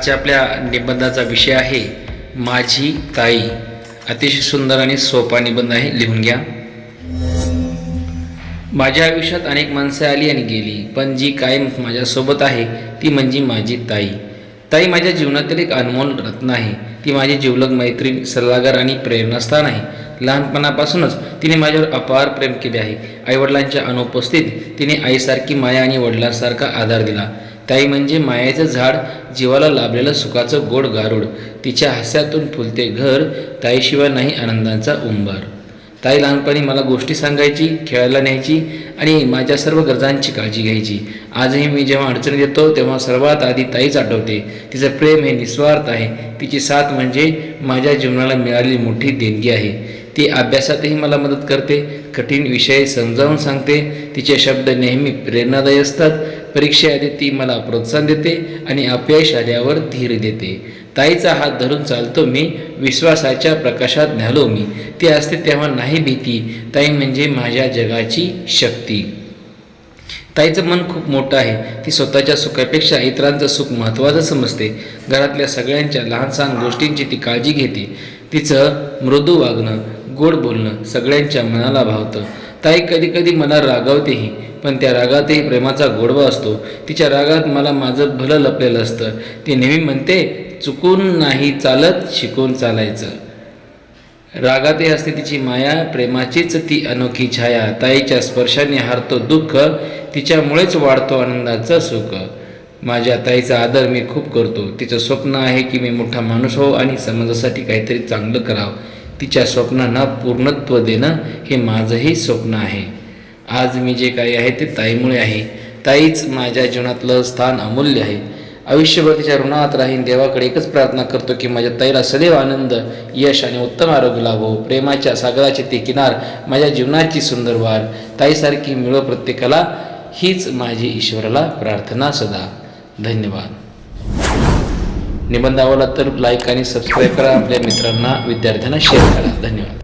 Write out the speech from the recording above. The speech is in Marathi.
आजच्या आपल्या निबंधाचा विषय आहे माझी ताई. अतिशय सुंदर आणि सोपा निबंध आहे लिहून घ्या. माझ्या आयुष्यात अनेक माणसं आली आणि गेली पण जी कायम माझ्यासोबत आहे ती म्हणजे माझी ताई. ताई माझ्या जीवनातील एक अनमोल रत्न आहे. ती माझी जिवलग मैत्रीण सल्लागार आणि प्रेरणास्थान आहे. लहानपणापासूनच तिने माझ्यावर अपार प्रेम केले आहे. आईवडिलांच्या अनुपस्थित तिने आईसारखी माया आणि वडिलांसारखा आधार दिला. ताई म्हणजे मायाचं झाड जीवाला लाभलेलं सुखाचं गोड गारुड. तिच्या हास्यातून फुलते घर ताईशिवाय नाही आनंदाचा उंबर. ताई लहानपणी मला गोष्टी सांगायची खेळायला न्यायची आणि माझ्या सर्व गरजांची काळजी घ्यायची. आजही मी जेव्हा अडचणीत येतो तेव्हा सर्वात आधी ताईच आठवते. तिचं प्रेम हे निस्वार्थ आहे. तिची साथ म्हणजे माझ्या जीवनाला मिळालेली मोठी देणगी आहे. ती अभ्यासातही मला मदत करते कठीण विषय समजावून सांगते तिचे शब्द नेहमी प्रेरणादायी असतात परीक्षेआधी ती मला प्रोत्साहन देते आणि अपयश आल्यावर धीर देते. ताईचा हात धरून चालतो मी विश्वासाच्या प्रकाशात न्यालो मी. ती असते तेव्हा नाही भीती ताई म्हणजे माझ्या जगाची शक्ती. ताईचं मन खूप मोठं आहे ती स्वतःच्या सुखापेक्षा इतरांचं सुख महत्त्वाचं समजते. घरातल्या सगळ्यांच्या लहान सहान गोष्टींची ती काळजी घेते. तिचं मृदू वागणं गोड बोलणं सगळ्यांच्या मनाला भावतं. ताई कधी कधी मला रागावतेही पण त्या रागातही प्रेमाचा गोडवा असतो. तिच्या रागात मला माझं भलं लपलेलं असतं. ती नेहमी म्हणते चुकून नाही चालत शिकून चालायचं. रागातही असते तिची माया प्रेमाचीच ती अनोखी छाया. ताईच्या स्पर्शाने हारतो दुःख तिच्यामुळेच वाढतो आनंदाचं सुख. माझ्या ताईचा आदर मी खूप करतो. तिचं स्वप्न आहे की मी मोठा माणूस हो आणि समाजासाठी काहीतरी चांगलं करावं. तिच्या स्वप्नांना पूर्णत्व देणं हे माझंही स्वप्न आहे. आज मी जे काही आहे ते ताईमुळे आहे. ताईच माझ्या जीवनातलं स्थान अमूल्य आहे. आयुष्यभर तिच्या ऋणात राहीन देवाकडे एकच प्रार्थना करतो की माझ्या ताईला सदैव आनंद यश आणि उत्तम आरोग्य लाभो. प्रेमाच्या सागराचे ते किनार माझ्या जीवनाची सुंदर वार. ताईसारखी मिळो प्रत्येकाला हीच माझी ईश्वराला प्रार्थना सदा. धन्यवाद. निबंध आवडला तर लाईक आणि सबस्क्राईब करा आपल्या मित्रांना विद्यार्थ्यांना शेअर करा. धन्यवाद.